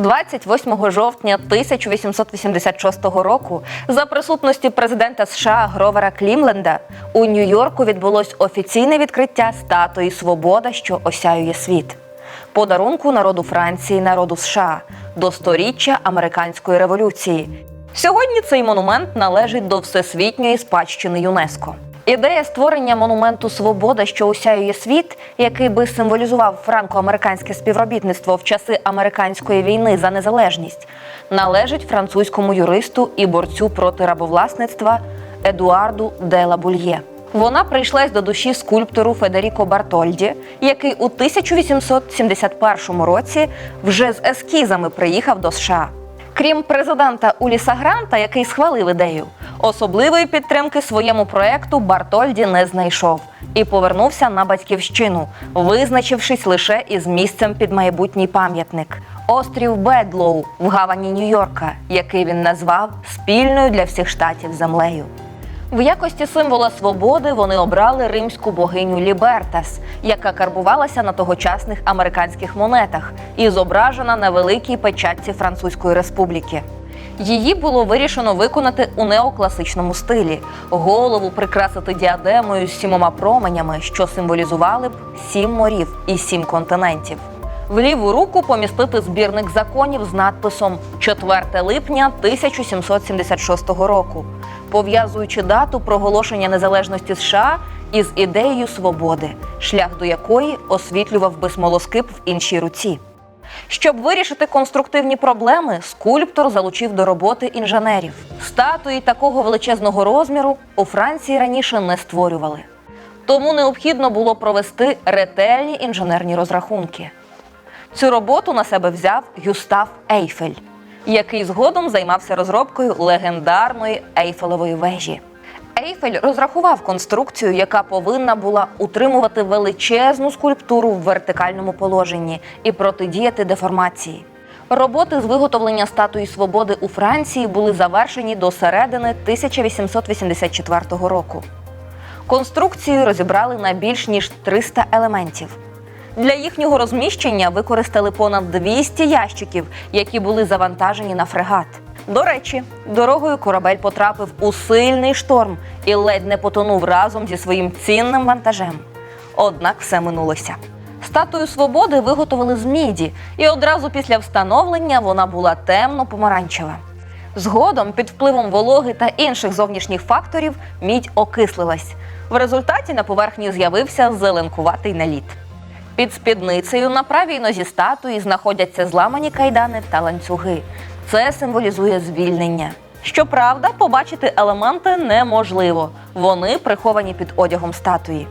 28 жовтня 1886 року за присутності президента США Гровера Клімленда у Нью-Йорку відбулось офіційне відкриття статуї Свобода, що осяює світ. Подарунку народу Франції, народу США до сторіччя американської революції. Сьогодні цей монумент належить до всесвітньої спадщини ЮНЕСКО. Ідея створення монументу Свобода, що осяює світ, який би символізував франко-американське співробітництво в часи американської війни за незалежність, належить французькому юристу і борцю проти рабовласництва Едуарду де Лабульє. Вона прийшлась до душі скульптору Федеріко Бартольді, який у 1871 році вже з ескізами приїхав до США. Крім президента Уліса Гранта, який схвалив ідею, особливої підтримки своєму проекту Бартольді не знайшов і повернувся на батьківщину, визначившись лише із місцем під майбутній пам'ятник острів Бедлоу в гавані Нью-Йорка, який він назвав спільною для всіх штатів землею. В якості символа свободи вони обрали римську богиню Лібертас, яка карбувалася на тогочасних американських монетах і зображена на великій печатці Французької республіки. Її було вирішено виконати у неокласичному стилі, голову прикрасити діадемою з сімома променями, що символізували б сім морів і сім континентів. В ліву руку помістити збірник законів з надписом 4 липня 1776 року, пов'язуючи дату проголошення незалежності США із ідеєю свободи, шлях до якої освітлював би смолоскип в іншій руці. Щоб вирішити конструктивні проблеми, скульптор залучив до роботи інженерів. Статуї такого величезного розміру у Франції раніше не створювали. Тому необхідно було провести ретельні інженерні розрахунки. Цю роботу на себе взяв Гюстав Ейфель, який згодом займався розробкою легендарної Ейфелевої вежі. Ейфель розрахував конструкцію, яка повинна була утримувати величезну скульптуру в вертикальному положенні і протидіяти деформації. Роботи з виготовлення статуї свободи у Франції були завершені до середини 1884 року. Конструкцію розібрали на більш ніж 300 елементів. Для їхнього розміщення використали понад 200 ящиків, які були завантажені на фрегат. До речі, дорогою корабель потрапив у сильний шторм і ледь не потонув разом зі своїм цінним вантажем. Однак все минулося. Статую свободи виготовили з міді, і одразу після встановлення вона була темно-помаранчева. Згодом, під впливом вологи та інших зовнішніх факторів, мідь окислилась. В результаті на поверхні з'явився зеленкуватий наліт. Під спідницею на правій нозі статуї знаходяться зламані кайдани та ланцюги. Це символізує звільнення. Щоправда, побачити елементи неможливо. Вони приховані під одягом статуї.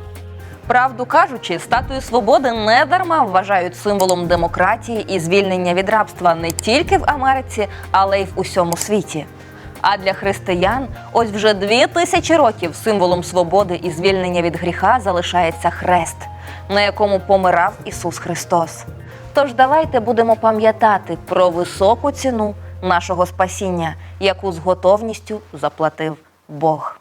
Правду кажучи, статую свободи не дарма вважають символом демократії і звільнення від рабства не тільки в Америці, але й в усьому світі. А для християн ось вже дві тисячі років символом свободи і звільнення від гріха залишається хрест, на якому помирав Ісус Христос. Тож давайте будемо пам'ятати про високу ціну нашого спасіння, яку з готовністю заплатив Бог.